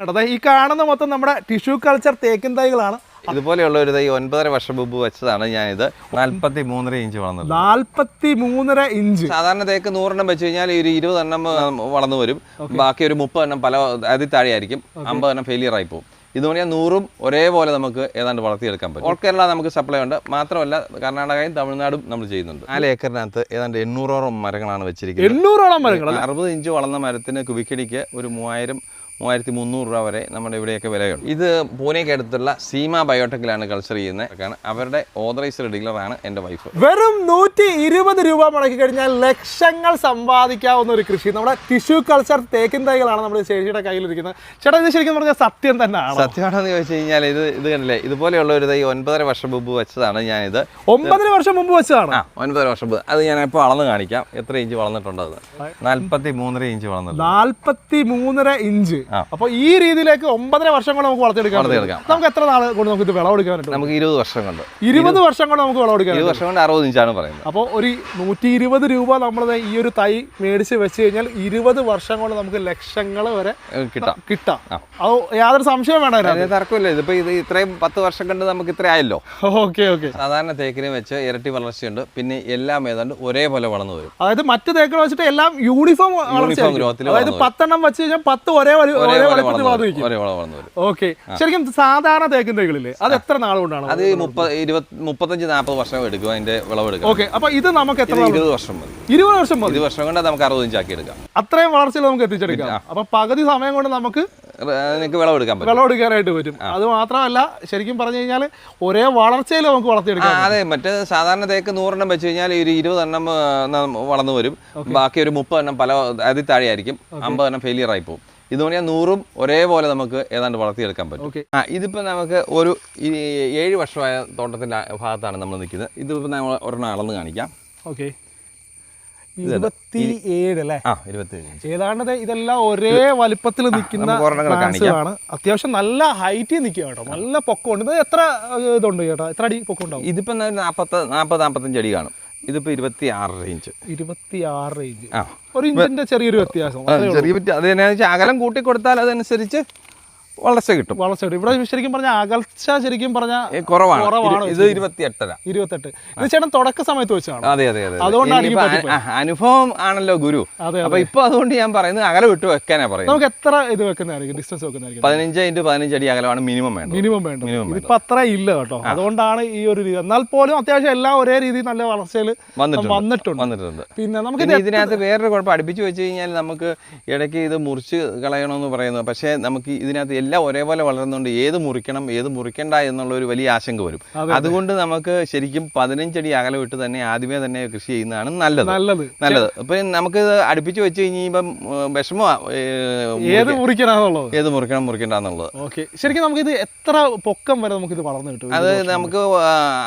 കേട്ടോ ഈ കാണുന്ന മൊത്തം നമ്മുടെ ടിഷ്യൂ കൾച്ചർ തേക്കിൻ തൈകളാണ്. ഇതുപോലെയുള്ള ഒരു തൈ ഒൻപതര വർഷം മുമ്പ് വെച്ചതാണ്. ഞാനിത് നാൽപ്പത്തി മൂന്നര ഇഞ്ച് വളർന്നത്. നാൽപ്പത്തി മൂന്നര ഇഞ്ച്. സാധാരണ തേക്ക് നൂറെണ്ണം വെച്ച് കഴിഞ്ഞാൽ ഒരു ഇരുപതെണ്ണം വളർന്നു വരും. ബാക്കി ഒരു മുപ്പതെണ്ണം പല അതിൽ താഴെയായിരിക്കും. അമ്പതെണ്ണം ഫെയിലിയർ ആയി പോകും ഇതെന്ന് പറഞ്ഞാൽ നൂറും ഒരേപോലെ നമുക്ക് ഏതാണ്ട് വളർത്തിയെടുക്കാൻ പറ്റും. ഓൾ കേരള നമുക്ക് സപ്ലൈ ഉണ്ട്. മാത്രമല്ല കർണാടകയും തമിഴ്നാടും നമ്മൾ ചെയ്യുന്നുണ്ട്. നാല് ഏക്കറിനകത്ത് ഏതാണ്ട് എണ്ണൂറോളം മരങ്ങളാണ് വെച്ചിരിക്കുന്നത്. എണ്ണൂറോളം മരങ്ങൾ? അറുപത് ഇഞ്ച് വളർന്ന മരത്തിന് കുബിക്കടിക്ക് ഒരു മൂവായിരം മൂവായിരത്തി മുന്നൂറ് രൂപ വരെ നമ്മുടെ ഇവിടെയൊക്കെ വിലയുണ്ട്. ഇത് പൂനെക്ക് അടുത്തുള്ള സീമ ബയോടെക്കിലാണ് കൾച്ചർ ചെയ്യുന്നത്. അവരുടെ ഓതറൈസ്ഡ് ഡീലറാണ് എന്റെ വൈഫ് വെറും നൂറ്റി ഇരുപത് രൂപ മുടക്കി കഴിഞ്ഞാൽ ലക്ഷങ്ങൾ സമ്പാദിക്കാവുന്ന ഒരു കൃഷി. നമ്മുടെ ടിഷ്യൂ കൾച്ചർ തേക്കിൻ തൈകളാണ് നമ്മൾ ചേച്ചിയുടെ കയ്യിലിരിക്കുന്നത്. ചേട്ടാ ഇത് ശരിക്കും പറഞ്ഞാൽ സത്യം തന്നെയാണ്? സത്യമാണെന്ന് ചോദിച്ചു കഴിഞ്ഞാൽ ഇത് ഇത് കണ്ടില്ലേ? ഇതുപോലെയുള്ള ഒരു തൈ ഒൻപതര വർഷം മുമ്പ് വെച്ചതാണ് ഞാനിത്. ഒമ്പതര വർഷം മുമ്പ് വെച്ചതാണ്? ആ ഒൻപതര വർഷം മുമ്പ്. അത് ഞാൻ ഇപ്പോൾ അളന്ന് കാണിക്കാം. എത്ര ഇഞ്ച് വളർന്നിട്ടുണ്ട് അത് നാൽപ്പത്തി മൂന്നര ഇഞ്ച് വളർന്നിട്ടുണ്ട്. നാൽപ്പത്തി മൂന്നര ഇഞ്ച്. ആ. അപ്പൊ ഈ രീതിയിലേക്ക് ഒമ്പതര വർഷം കൊണ്ട് നമുക്ക് വളർത്തിയെടുക്കാം. നമുക്ക് എത്ര നാൾ കൊണ്ട് നമുക്ക് ഇത് വിളവെടുക്കാൻ പറ്റും? നമുക്ക് ഇരുപത് വർഷം കൊണ്ട്. ഇരുപത് വർഷം കൊണ്ട് നമുക്ക് വിളവെടുക്കാം ഇരുപത് വർഷം കൊണ്ട് അറുപത് ഇഞ്ചാണ് പറയുന്നത്. അപ്പോൾ ഒരു നൂറ്റി ഇരുപത് രൂപ നമ്മൾ ഈ ഒരു തൈ മേടിച്ച് വെച്ച് കഴിഞ്ഞാൽ ഇരുപത് വർഷം കൊണ്ട് നമുക്ക് ലക്ഷങ്ങൾ വരെ കിട്ടാം. കിട്ടാം. അത് യാതൊരു സംശയം വേണ്ട തർക്കമില്ല. ഇതിപ്പോ ഇത് ഇത്രയും പത്ത് വർഷം കൊണ്ട് നമുക്ക് ഇത്ര ആയല്ലോ. Okay okay. സാധാരണ തേക്കിനെ വെച്ച് ഇരട്ടി വളർച്ചയുണ്ട്. പിന്നെ എല്ലാം ഏതാണ്ട് ഒരേപോലെ വളർന്നു വരും. അതായത് മറ്റു തേക്കുകൾ വെച്ചിട്ട് എല്ലാം യൂണിഫോം വളർച്ച അതായത് പത്തെണ്ണം വെച്ച് കഴിഞ്ഞാൽ പത്ത് ഒരേ ഒരേ വളർന്നു വരും വളർന്നു വരും. ഓക്കെ. ശരിക്കും സാധാരണ തേക്കിൻ തൈകളില്ലേ അത് എത്ര നാൾ കൊണ്ടാണ് അത് മുപ്പത് ഇരുപത് മുപ്പത്തഞ്ച് നാൽപ്പത് വർഷം എടുക്കും അതിന്റെ വിളവെടുക്കും ഓക്കെ. അപ്പൊ ഇത് നമുക്ക് എത്ര ഇത് നാൾ ഇരുപത് വർഷം മതി. ഇരുപത് വർഷം മതി. ഇരുപത് വർഷം കൊണ്ട് നമുക്ക് അറുപത് ഇഞ്ചാക്കി എടുക്കാം. അത്രയും വളർച്ചയിൽ നമുക്ക് എത്തിച്ചെടുക്കാം. അപ്പൊ പകുതി സമയം കൊണ്ട് നമുക്ക് നിങ്ങൾക്ക് വിളവെടുക്കാൻ പറ്റും. വിളവെടുക്കാനായിട്ട് പറ്റും. അത് മാത്രമല്ല ശരിക്കും പറഞ്ഞു കഴിഞ്ഞാൽ ഒരേ വളർച്ചയിൽ നമുക്ക് ആ വളർത്തിയെടുക്കാം അതെ മറ്റേ സാധാരണ തേക്ക് നൂറെണ്ണം വെച്ച് കഴിഞ്ഞാൽ ഒരു ഇരുപതെണ്ണം ആ, ന- വളർന്നു വരും. ബാക്കി ഒരു മുപ്പതെണ്ണം പല അതിൽ താഴെയായിരിക്കും. അമ്പതെണ്ണം ഫെയിലിയർ ആയി പോകും ഇതുകൊണ്ട് പറഞ്ഞാൽ നൂറും ഒരേപോലെ നമുക്ക് ഏതാണ്ട് വളർത്തിയെടുക്കാൻ പറ്റും. ഓക്കെ. ആ ഇതിപ്പോൾ നമുക്ക് ഒരു ഏഴ് വർഷമായ തോട്ടത്തിന്റെ ഭാഗത്താണ് നമ്മൾ നിൽക്കുന്നത്. ഇതിപ്പോൾ നമ്മൾ ഒരെണ്ണം അളന്ന് കാണിക്കാം. ഓക്കെ. ഇരുപത്തി ഏഴ് അല്ലേ? ആ ഇരുപത്തേഴ് ഇഞ്ച്. ഏതാണ്ട് ഇതെല്ലാം ഒരേ വലിപ്പത്തിൽ നിൽക്കുന്ന ആണ് അത്യാവശ്യം നല്ല ഹൈറ്റിൽ നിൽക്കുക കേട്ടോ. നല്ല പൊക്കമുണ്ട്. ഇത് എത്ര ഇതുണ്ട് ചേട്ടാ എത്ര അടി പൊക്കം ഉണ്ടാവും ഇതിപ്പോൾ നാൽപ്പത്ത് നാൽപ്പത് നാൽപ്പത്തഞ്ച് അടി കാണും. ഇതിപ്പോൾ ഇരുപത്തി ആറ് ഇഞ്ച് ഇരുപത്തി ആറ് ഇഞ്ച് ആ. ഒരു ഇഞ്ചിന്റെ ചെറിയൊരു വ്യത്യാസം. ചെറിയ പറ്റി അത് അകലം കൂട്ടി കൊടുത്താൽ അതനുസരിച്ച് വളർച്ച കിട്ടും. വളർച്ച കിട്ടും. ഇവിടെ ശരിക്കും പറഞ്ഞ അകൽച്ച ശരിക്കും പറഞ്ഞ ഏ, കുറവാണ്. കുറവാണ് ഇരു- ഇത് ഇരുപത്തിയെട്ടര. ഇരുപത്തെട്ട്. ഇത് ചേട്ടൻ തുടക്ക സമയത്ത് വെച്ചാണ്? അതെ അതെ അതെ അതുകൊണ്ടാണ് അനുഭവം ആണല്ലോ ഗുരു. അപ്പൊ ഇപ്പൊ അതുകൊണ്ട് ഞാൻ പറയുന്നത് അകലെ വിട്ട് വെക്കാനാ പറയുന്നത്. നമുക്ക് എത്ര ഇത് വെക്കുന്നതായിരിക്കും? ഡിസ്റ്റൻസ് വെക്കുന്നതായിരിക്കും? പതിനഞ്ച് ഇന്റു പതിനഞ്ച് അടി അകലമാണ് മിനിമം വേണ്ടത്. മിനിമം വേണ്ടത്. മിനിമം ഇപ്പൊ അത്ര ഇല്ല കേട്ടോ. അതുകൊണ്ടാണ് ഈ ഒരു രീതി. എന്നാൽ പോലും അത്യാവശ്യം എല്ലാം ഒരേ രീതിയിൽ നല്ല വളർച്ചയിൽ വന്നിട്ടുണ്ട്. വന്നിട്ടുണ്ട്. വന്നിട്ടുണ്ട്. പിന്നെ നമുക്ക് ഇതിനകത്ത് വേറൊരു കുഴപ്പം. അടുപ്പിച്ച് വെച്ച് കഴിഞ്ഞാൽ നമുക്ക് ഇടയ്ക്ക് ഇത് മുറിച്ച് കളയണമെന്ന് പറയുന്നു. പക്ഷേ നമുക്ക് ഇതിനകത്ത് എല്ലാം ഒരേപോലെ വളരുന്നുണ്ട് ഏത് മുറിക്കണം ഏത് മുറിക്കണ്ട എന്നുള്ള ഒരു വലിയ ആശങ്ക വരും. അതുകൊണ്ട് നമുക്ക് ശരിക്കും പതിനഞ്ചടി അകലം ഇട്ട് തന്നെ ആദ്യമേ തന്നെ കൃഷി ചെയ്യുന്നതാണ് നല്ലത്. നല്ലത്. നല്ലത്. അപ്പൊ നമുക്ക് അടുപ്പിച്ച് വെച്ച് കഴിഞ്ഞാൽ വിഷമം ഏത് മുറിക്കണമെന്നുള്ളത് ഏത് മുറിക്കണം മുറിക്കണ്ടെന്നുള്ളത്. ഓക്കെ. ശരിക്കും നമുക്ക് ഇത് എത്ര പൊക്കം വരെ നമുക്ക് ഇത് വളർന്നു കിട്ടും? അത് നമുക്ക്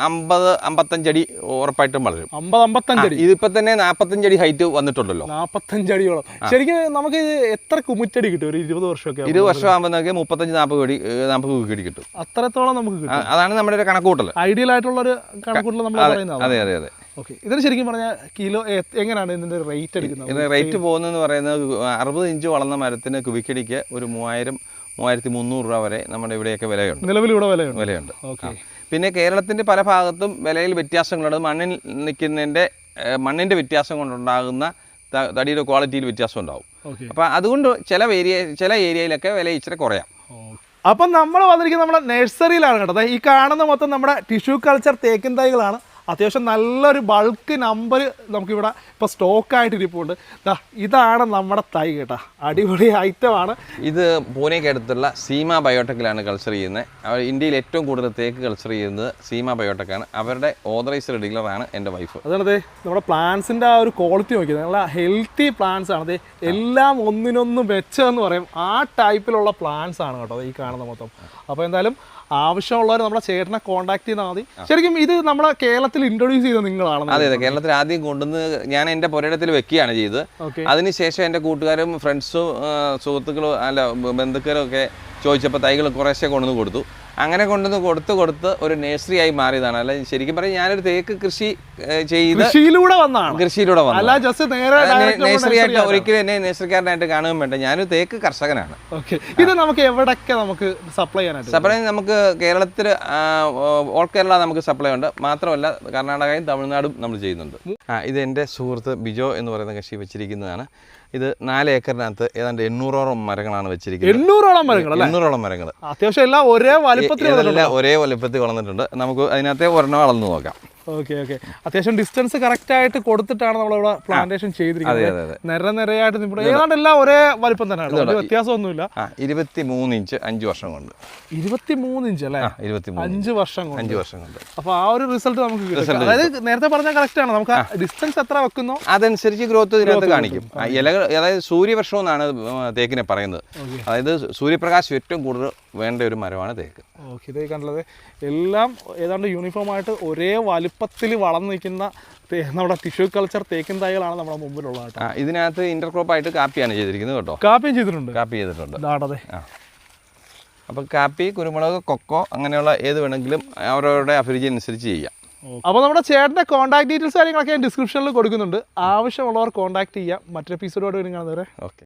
അമ്പത് അമ്പത്തഞ്ചടി ഉറപ്പായിട്ടും വളരും. അമ്പത് അമ്പത്തഞ്ചടി. ഇതിപ്പോ തന്നെ നാപ്പത്തഞ്ചടി ഹൈറ്റ് വന്നിട്ടുണ്ടല്ലോ. നാപ്പത്തഞ്ചടിയോളം. ശരിക്കും നമുക്ക് ഇത് എത്ര കുമുറ്റടി കിട്ടും? ഒരു ഇരുപത് വർഷമൊക്കെ? ഇരുപത് വർഷം ആകുമ്പോൾ മുപ്പത്തഞ്ച് നാൽപ്പത് കോടി നാൽപ്പത് കോടി കിട്ടും. അത്രത്തോളം നമുക്ക് അതാണ് നമ്മുടെ ഒരു കണക്കൂട്ടൽ ഐഡിയൽ ആയിട്ടുള്ള ഒരു കണക്കൂട്ടൽ നമ്മൾ അതെ അതെ അതെ. ഓക്കെ. ഇതിന് ശരിക്കും പറഞ്ഞാൽ കിലോ എങ്ങനെയാണ് ഇതിന്റെ റേറ്റ് എടുക്കുന്നത്? ഇത് റേറ്റ് പോകുന്നതെന്ന് പറയുന്നത് അറുപത് ഇഞ്ച് വളർന്ന മരത്തിന് കുബിക്കടിക്ക് ഒരു മൂവായിരം മൂവായിരത്തി മുന്നൂറ് രൂപ വരെ നമ്മുടെ ഇവിടെയൊക്കെ വിലയുണ്ട്. നിലവിൽ ഇവിടെ വിലയുണ്ട്. വിലയുണ്ട്. ഓക്കെ. പിന്നെ കേരളത്തിന്റെ പല ഭാഗത്തും വിലയിൽ വ്യത്യാസങ്ങളുണ്ട്. മണ്ണിൽ നിൽക്കുന്നതിന്റെ മണ്ണിന്റെ മണ്ണിന്റെ വ്യത്യാസം കൊണ്ടുണ്ടാകുന്ന തടിയുടെ ക്വാളിറ്റിയിൽ വ്യത്യാസം ഉണ്ടാവും. അപ്പം അപ്പോൾ അതുകൊണ്ട് ചില ഏരിയ ചില ഏരിയയിലൊക്കെ വില ഇച്ചിരി കുറയാം. അപ്പം നമ്മൾ വന്നിരിക്കുന്നത് നമ്മുടെ നഴ്സറിയിലാണ് കേട്ടോ. ഈ കാണുന്ന മൊത്തം നമ്മുടെ ടിഷ്യൂ കൾച്ചർ തേക്കിൻ തൈകളാണ്. അത്യാവശ്യം നല്ലൊരു ബൾക്ക് നമ്പർ നമുക്കിവിടെ ഇപ്പോൾ സ്റ്റോക്കായിട്ട് ഇരിപ്പുണ്ട്. ദാ ഇതാണ് നമ്മുടെ തൈ കേട്ടോ. അടിപൊളി ഐറ്റമാണ് ഇത് പൂനെക്ക് അടുത്തുള്ള സീമ ബയോടെക്കിലാണ് കൾച്ചർ ചെയ്യുന്നത്. ഇന്ത്യയിൽ ഏറ്റവും കൂടുതൽ തേക്ക് കൾച്ചർ ചെയ്യുന്നത് സീമ ബയോടെക്കാണ് അവരുടെ ഓതറൈസ്ഡ് ഡീലറാണ് എന്റെ വൈഫ് അതാണത് നമ്മുടെ പ്ലാന്റ്സിന്റെ ആ ഒരു ക്വാളിറ്റി നോക്കിയത്. നല്ല ഹെൽത്തി പ്ലാന്റ്സ് ആണ്. എല്ലാം ഒന്നിനൊന്നും മെച്ചമെന്ന് പറയും. ആ ടൈപ്പിലുള്ള പ്ലാന്റ്സ് ആണ് കേട്ടോ ഈ കാണുന്ന മൊത്തം. അപ്പോൾ എന്തായാലും ആവശ്യമുള്ളവർ നമ്മുടെ ചേട്ടനെ കോൺടാക്ട് ചെയ്താൽ മതി. ശരിക്കും ഇത് നമ്മുടെ കേരളത്തിൽ ഇൻട്രൊഡ്യൂസ് ചെയ്ത നിങ്ങളാണ് അതെ അതെ. കേരളത്തിൽ ആദ്യം കൊണ്ടുവന്ന് ഞാൻ എന്റെ പുരയിടത്തിൽ വെക്കുകയാണ് ചെയ്തത്. അതിനുശേഷം എന്റെ കൂട്ടുകാരും ഫ്രണ്ട്സും സുഹൃത്തുക്കളും അല്ല ബന്ധുക്കളും ഒക്കെ ചോദിച്ചപ്പോൾ തൈകൾ കുറേശ്ശെ കൊണ്ടുവന്ന് കൊടുത്തു. അങ്ങനെ കൊണ്ടുവന്ന് കൊടുത്ത് കൊടുത്ത് ഒരു നേഴ്സറി ആയി മാറിയതാണ്. അല്ല ശരിക്കും പറഞ്ഞാൽ ഞാനൊരു തേക്ക് കൃഷി ചെയ്ത് കൃഷിയിലൂടെ വന്നാണ് കൃഷിയിലൂടെ വന്നു ജസ്റ്റ് നേരെ നേഴ്സറി ആയിട്ട് ഒരിക്കലും എന്നെ നേഴ്സറിക്കാരനായിട്ട് കാണുകയും വേണ്ട. ഞാനൊരു തേക്ക് കർഷകനാണ്. ഇത് നമുക്ക് എവിടൊക്കെ നമുക്ക് സപ്ലൈ ചെയ്യാനായിട്ട് സപ്ലൈ നമുക്ക് കേരളത്തിൽ ഓൾ കേരള നമുക്ക് സപ്ലൈ ഉണ്ട്. മാത്രമല്ല കർണാടകയും തമിഴ്നാടും നമ്മൾ ചെയ്യുന്നുണ്ട്. ആ ഇത് എന്റെ സുഹൃത്ത് ബിജോ എന്ന് പറയുന്ന കക്ഷി വെച്ചിരിക്കുന്നതാണ്. ഇത് നാല് ഏക്കറിനകത്ത് ഏതാണ്ട് എണ്ണൂറോളം മരങ്ങളാണ് വെച്ചിരിക്കുന്നത്. എണ്ണൂറോളം മരങ്ങൾ എണ്ണൂറോളം മരങ്ങൾ. അത്യാവശ്യം എല്ലാം ഒരേ വലിപ്പത്തിൽ ഒരേ വലിപ്പത്തിൽ വളർന്നിട്ടുണ്ട്. നമുക്ക് അതിനകത്തെ ഒരെണ്ണം വളർന്നു നോക്കാം. Okay okay. അത്യാവശ്യം ഡിസ്റ്റൻസ് കറക്റ്റ് ആയിട്ട് കൊടുത്തിട്ടാണ് നമ്മളിവിടെ പ്ലാന്റേഷൻ ചെയ്തിരിക്കുന്നത്. നിര നിരയായിട്ട് നിൽപ്പുണ്ട് ഏതാണ്ട് എല്ലാം ഒരേ വലിപ്പം തന്നെയാണ് വ്യത്യാസമൊന്നുമില്ല. ഇരുപത്തി മൂന്ന് ഇഞ്ച് അഞ്ച് വർഷം കൊണ്ട്. ഇരുപത്തി മൂന്ന് ഇഞ്ച് അല്ലേ? അഞ്ച് വർഷം കൊണ്ട്. അഞ്ച് വർഷം കൊണ്ട്. അപ്പൊ ആ ഒരു റിസൾട്ട് നമുക്ക് കിട്ടും. അതായത് നേരത്തെ പറഞ്ഞ കറക്റ്റ് ആണ്. നമുക്ക് ഡിസ്റ്റൻസ് എത്ര വെക്കുന്നു? അതനുസരിച്ച് ഗ്രോത്ത് ഇതിനകത്ത് കാണിക്കും. ഇലകൾ അതായത് സൂര്യവർഷം എന്നാണ് തേക്കിനെ പറയുന്നത്. അതായത് സൂര്യപ്രകാശം ഏറ്റവും കൂടുതൽ വേണ്ട ഒരു മരമാണ് തേക്ക്. ഓക്കെ ഇതേ കണ്ടത്. എല്ലാം ഏതാണ്ട് യൂണിഫോം ആയിട്ട് ഒരേ വലുപ്പത്തിൽ വളർന്നു നിൽക്കുന്ന നമ്മുടെ ടിഷ്യൂ കൾച്ചർ തേക്കിൻ തൈകളാണ് നമ്മുടെ മുമ്പിലുള്ളത് കേട്ടോ. ഇതിനകത്ത് ഇന്റർക്രോപ്പ് ആയിട്ട് കാപ്പിയാണ് ചെയ്തിരിക്കുന്നത് കേട്ടോ. കാപ്പിയും ചെയ്തിട്ടുണ്ട്. കാപ്പി ചെയ്തിട്ടുണ്ട്. ഇതാണതെ. ആ. അപ്പം കാപ്പി കുരുമുളക് കൊക്കോ അങ്ങനെയുള്ള ഏത് വേണമെങ്കിലും അവരവരുടെ അഭിരുചി അനുസരിച്ച് ചെയ്യാം. അപ്പോൾ നമ്മുടെ ചേട്ടന്റെ കോൺടാക്ട് ഡീറ്റെയിൽസ് കാര്യങ്ങളൊക്കെ ഞാൻ ഡിസ്ക്രിപ്ഷനിൽ കൊടുക്കുന്നുണ്ട്. ആവശ്യമുള്ളവർ കോൺടാക്ട് ചെയ്യാം. മറ്റൊരു എപ്പിസോഡോട് വരും കാണുന്നവരെ ഓക്കെ.